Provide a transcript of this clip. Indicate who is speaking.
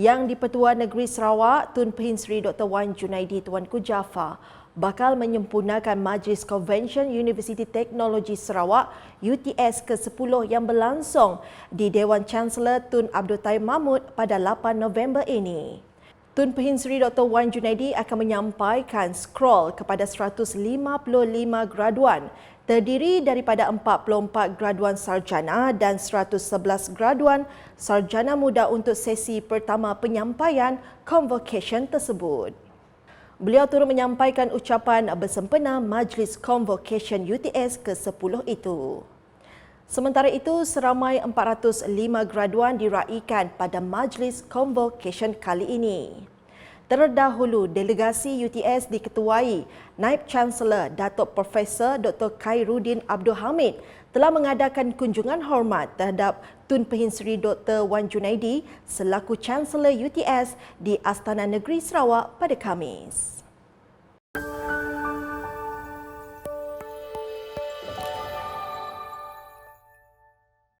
Speaker 1: Yang di-Pertua Negeri Sarawak, Tun Pehin Sri Dr. Wan Junaidi Tuanku Jaafar bakal menyempurnakan Majlis Convention Universiti Teknologi Sarawak UTS ke-10 yang berlangsung di Dewan Chancellor Tun Abdul Taib Mahmud pada 8 November ini. Tun Pehin Sri Dr. Wan Junaidi akan menyampaikan scroll kepada 155 graduan terdiri daripada 44 graduan sarjana dan 111 graduan sarjana muda untuk sesi pertama penyampaian convocation tersebut. Beliau turut menyampaikan ucapan bersempena Majlis Convocation UTS ke-10 itu. Sementara itu, seramai 405 graduan diraikan pada Majlis Convocation kali ini. Terdahulu, delegasi UTS diketuai Naib Chancellor Datuk Profesor Dr. Khairuddin Abdul Hamid telah mengadakan kunjungan hormat terhadap Tun Pehin Sri Dr. Wan Junaidi selaku Chancellor UTS di Astana Negeri Sarawak pada Khamis.